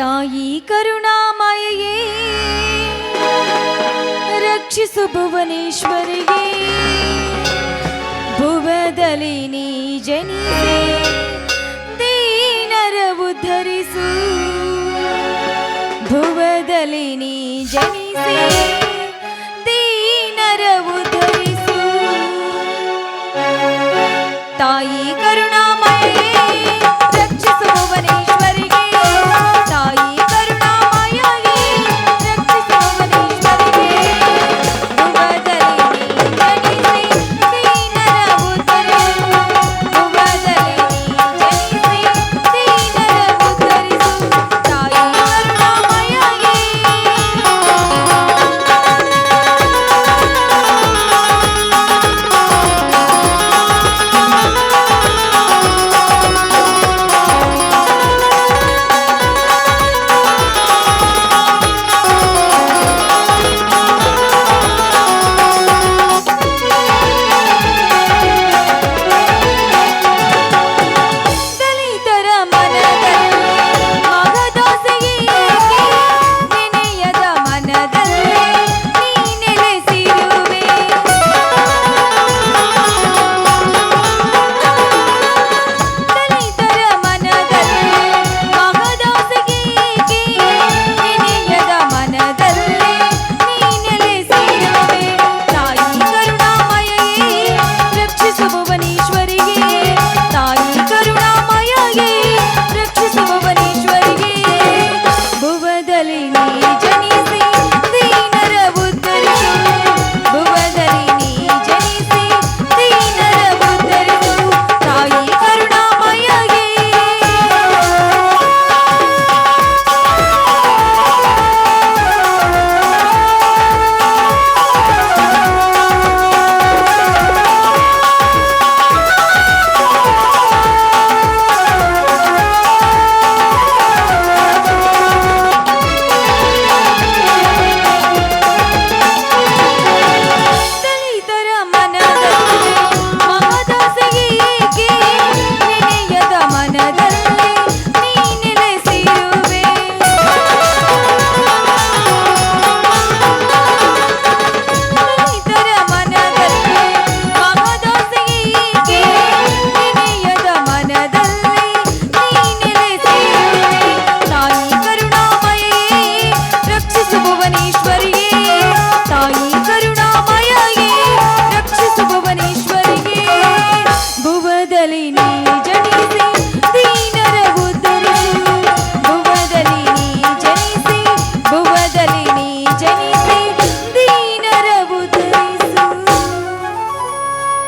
ತಾಯಿ ಕರುಣಾಮಯೇ ರಕ್ಷಿಸು ಭುವನೇಶ್ವರಿಗೆ ಭುವದಲ್ಲಿ ನೀ ಜನಿಸಿ ದೀನರ ಉದ್ಧರಿಸು ಭುವದಲ್ಲಿ ನೀ ಜನಿಸಿ ದೀನರ ಉದ್ಧರಿಸು ತಾಯಿ ಕರುಣಾಮಯೇ